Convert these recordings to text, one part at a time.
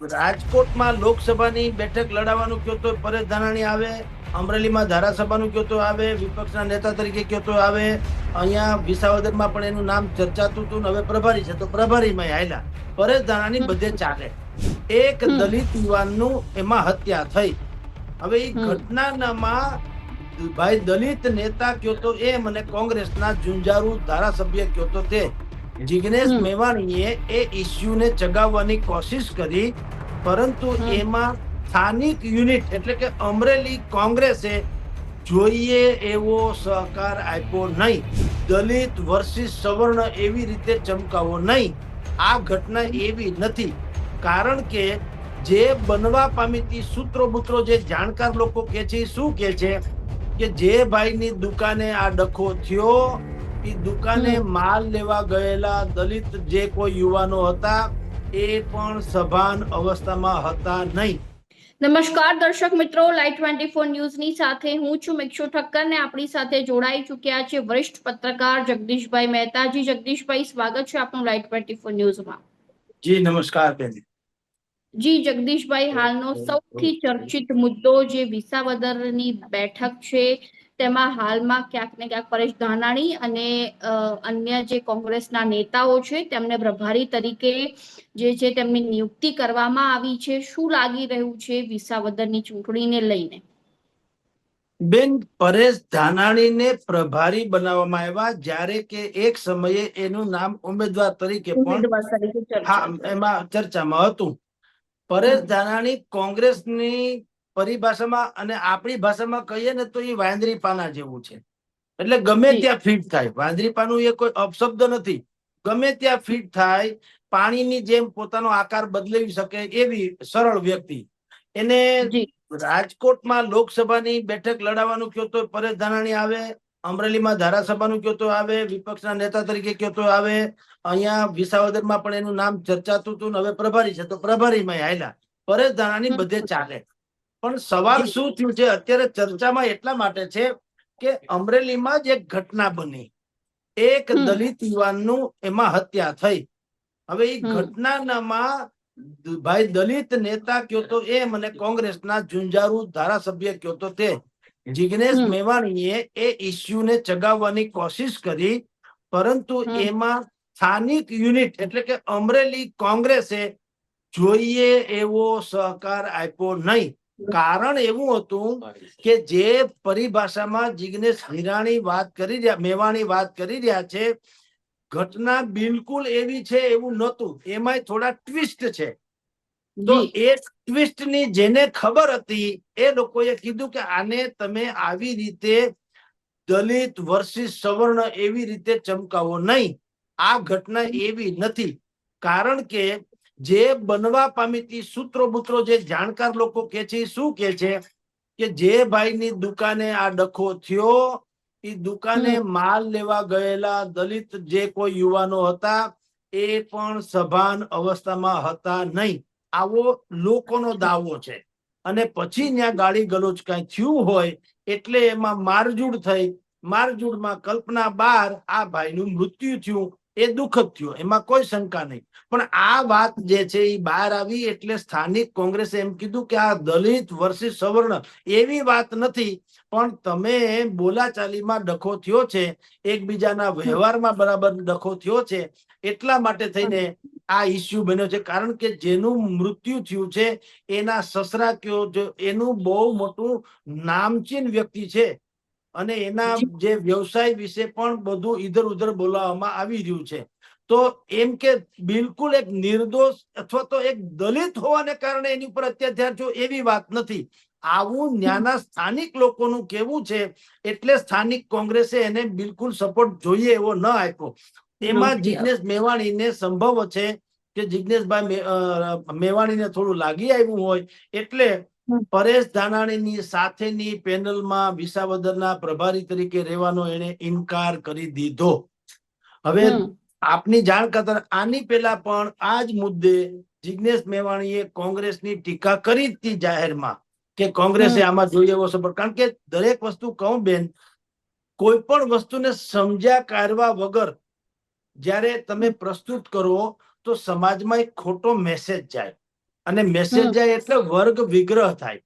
રાજકોટમાં લોકસભાની બેઠક લડાવવાનું કયો તો પરેશ ધાનાણી આવે અમરેલીમાં ધારાસભાનું કયો તો આવે વિપક્ષના નેતા તરીકે કયો તો આવે અહીંયા વિસાવદરમાં પણ એનું નામ ચર્ચાતું હતું હવે પ્રભારી છે તો પ્રભારીમાં આવેલા પરેશ ધાનાણી બધે ચાલે એક. દલિત યુવાનનું એમાં હત્યા થઈ હવે એ. ઘટનામાં ભાઈ દલિત નેતા કયો તો એ મને કોંગ્રેસના ઝુંઝારુ ધારાસભ્ય કયો તો તે જિગ્નેશ મેવાણીએ એ ઇસ્યુને ચગાવવાની કોશિશ કરી પરંતુ એમાં સ્થાનિક યુનિટ એટલે કે અમરેલી કોંગ્રેસે જોઈએ એવો સહકાર આપ્યો નહીં. દલિત વર્સિસ સવર્ણ એવી રીતે ચમકાવો નહીં. આ ઘટના એવી નથી. કારણ કે જે બનવા પામીતી સૂત્રો બૂત્રો જે જાણકાર લોકો કે છે શું કે છે? કે જે ભાઈની દુકાને આ ડખો થયો એ દુકાને માલ લેવા ગયેલા દલિત જે કોઈ યુવાનો હતા એ પણ સભાન અવસ્થામાં હતા નહીં. નમસ્કાર દર્શક મિત્રો લાઈટ ટ્વેન્ટી ફોર ન્યૂઝની સાથે હું છું મિક્ષુ ઠક્કર ને આપણી સાથે જોડાઈ ચૂક્યા છે વરિષ્ઠ પત્રકાર જગદીશભાઈ મહેતાજી. જગદીશભાઈ સ્વાગત છે આપનું લાઈટ ટ્વેન્ટી ફોર ન્યૂઝમાં. જી નમસ્કાર બેન. જી જગદીશભાઈ હાલનો સૌથી ચર્ચિત મુદ્દો જે વિસાવદરની બેઠક છે તેમાં હાલમાં ક્યાંક ને ક્યાંક પરેશ ધાનાણી અને અન્ય જે કોંગ્રેસના નેતાઓ છે તેમને પ્રભારી તરીકે જે છે તેમની નિયુક્તિ કરવામાં આવી છે શું લાગી રહ્યું છે વિસાવદરની ચૂંટણીને લઈને? બેન પરેશ ધાનાણીને પ્રભારી બનાવવામાં આવ્યા જ્યારે કે એક સમયે એનું નામ ઉમેદવાર તરીકે પણ એમાં ચર્ચામાં હતું. પરેશ ધાનાણી કોંગ્રેસની પરિભાષામાં અને આપણી ભાષામાં કહીએ ને તો એ વાંદરી પાના જેવું છે. એટલે ગમે ત્યાં ફિટ થાય. વાંદરી પાનું એ કોઈ અપશબ્દ નથી. ગમે ત્યાં ફિટ થાય પાણીની જેમ પોતાનો આકાર બદલાવી શકે એવી સરળ વ્યક્તિ. એને રાજકોટમાં લોકસભાની બેઠક લડાવવાનું કયો તો પરેશ ધાનાણી આવે અમરેલીમાં ધારાસભાનું કયો તો આવે વિપક્ષના નેતા તરીકે કયો તો આવે અહીંયા વિસાવદરમાં પણ એનું નામ ચર્ચાતું હતું ને હવે પ્રભારી છે તો પ્રભારીમાં આવેલા પરેશ ધાનાણી બધે ચાલે. પણ સવાલ શું થયું છે? અત્યારે ચર્ચામાં એટલા માટે છે કે અમરેલીમાં જ એક ઘટના બની. એક દલિત યુવાનનું એમાં હત્યા થઈ. હવે એ ઘટનામાં ભાઈ દલિત નેતા કયો તો એ મને કોંગ્રેસના ઝુંઝારુ ધારાસભ્ય કયો તો તે. જિગ્નેશ મેવાણીએ એ ઇસ્યુને ચગાવવાની કોશિશ કરી પરંતુ એમાં સ્થાનિક યુનિટ એટલે કે અમરેલી કોંગ્રેસે જોઈએ એવો સહકાર આપ્યો નહીં. કારણ એવું હતું કે જે પરિભાષામાં જિજ્ઞેશ હિરાણી વાત કરી રહ્યા મેવાણી વાત કરી રહ્યા છે ઘટના બિલકુલ એવી છે એવું નહોતું. એમાં થોડા ટ્વિસ્ટ છે. તો એ ટ્વિસ્ટની જેને ખબર હતી એ લોકોએ કીધું કે આને તમે આવી રીતે દલિત વર્સિસ સવર્ણ એવી રીતે ચમકાવો નહીં. આ ઘટના એવી નથી. કારણ કે જે બનવા પામીતી સૂત્રો બૂત્રો જે જાણકાર લોકો કે છે શું કે છે? કે જે ભાઈની દુકાને આ ડખો થયો એ દુકાને માલ લેવા ગયેલા દલિત જે કોઈ યુવાનો હતા એ પણ સભાન અવસ્થામાં હતા નહીં. આવો લોકોનો દાવો છે. અને પછી ત્યાં ગાડી ગલોચ કઈ થયું હોય એટલે એમાં મારજૂડ થઈ. મારજૂડમાં કલ્પના બાર આ ભાઈનું મૃત્યુ થયું. એ દુઃખદ થયો. એમાં કોઈ શંકા નહીં. પણ આ વાત જે છે એ બહાર આવી એટલે સ્થાનિક કોંગ્રેસે એમ કીધું કે આ દલિત વર્સિસ સવર્ણ એવી વાત નથી, પણ તમે બોલાચાલીમાં ડખો થયો છે, એકબીજાના વ્યવહારમાં બરાબર ડખો થયો છે, એટલા માટે થઈને આ ઇસ્યુ બન્યો છે. કારણ કે જેનું મૃત્યુ થયું છે, એના સસરા કયો એનું બહુ મોટું નામચીન વ્યક્તિ છે. અને એના જે. વ્યવસાય વિશે પણ બધું ઈધર ઉધર બોલાવવામાં આવી રહ્યું છે. તો એમ કે બિલકુલ એક નિર્દોષ અથવા તો એક દલિત હોવાને કારણે એની ઉપર અત્યાચાર થયો એવી વાત નથી. આવું ન્યાના સ્થાનિક લોકોનું કેવું છે એટલે સ્થાનિક કોંગ્રેસે એને બિલકુલ સપોર્ટ જોઈએ એવો ન આપ્યો. એમાં નથી જિજ્ઞેશ મેવાણીને સંભવ છે કે જિજ્ઞેશભાઈ મેવાણીને થોડું લાગી આવ્યું હોય એટલે. પરેશ ધાનાણીની સાથેની પેનલમાં વિસાવદરના પ્રભારી તરીકે રહેવાનો એને ઇનકાર કરી દીધો. હવે આપની જાણ ખાતર આની પહેલા પણ આ જ મુદ્દે જિજ્ઞેશ મેવાણીએ કોંગ્રેસની ટીકા કરી હતી જાહેરમાં કે કોંગ્રેસે આમાં જોઈએ એવો સપોર્ટ કારણ કે દરેક વસ્તુ કહું બેન કોઈ પણ વસ્તુને સમજ્યા કાઢવા વગર જ્યારે તમે પ્રસ્તુત કરો તો સમાજમાં એક ખોટો મેસેજ જાય. અને મેસેજ જાય એટલે વર્ગ વિગ્રહ થાય.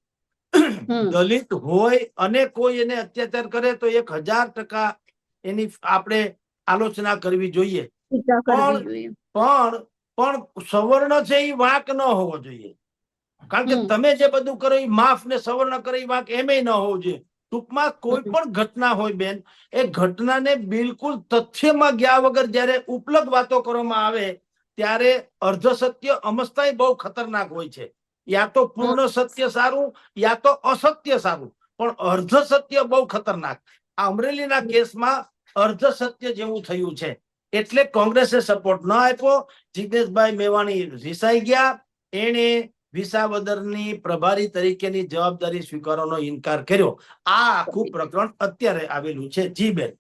દલિત હોય અને કોઈ એને અત્યાચાર કરે તો એક હજાર ટકા એની આપણે આલોચના કરવી જોઈએ. પણ- પણ પણ સવર્ણ છે એ વાંક ન હોવો જોઈએ. કારણ કે તમે જે બધું કરો એ માફ ને સવર્ણ કરે એ વાંક એમ ન હોવો જોઈએ. ટૂંકમાં કોઈ પણ ઘટના હોય બેન એ ઘટનાને બિલકુલ તથ્યમાં ગયા વગર જ્યારે ઉપલબ્ધ વાતો કરવામાં આવે ત્યારે અર્ધ સત્ય અમસ્તાય બહુ ખતરનાક હોય છે. યા તો પૂર્ણ સત્ય સારું યા તો અસત્ય સારું. પણ અર્ધ સત્ય બહુ ખતરનાક. આ અમરેલીના કેસમાં અર્ધ સત્ય જેવું થયું છે. એટલે કોંગ્રેસે સપોર્ટ ન આપ્યો. જિગ્નેશભાઈ મેવાણી રિસાઈ ગયા. એને વિસાવદરની પ્રભારી તરીકેની જવાબદારી સ્વીકારવાનો ઇનકાર કર્યો. આ આખું પ્રકરણ અત્યારે આવેલું છે. જી બેન.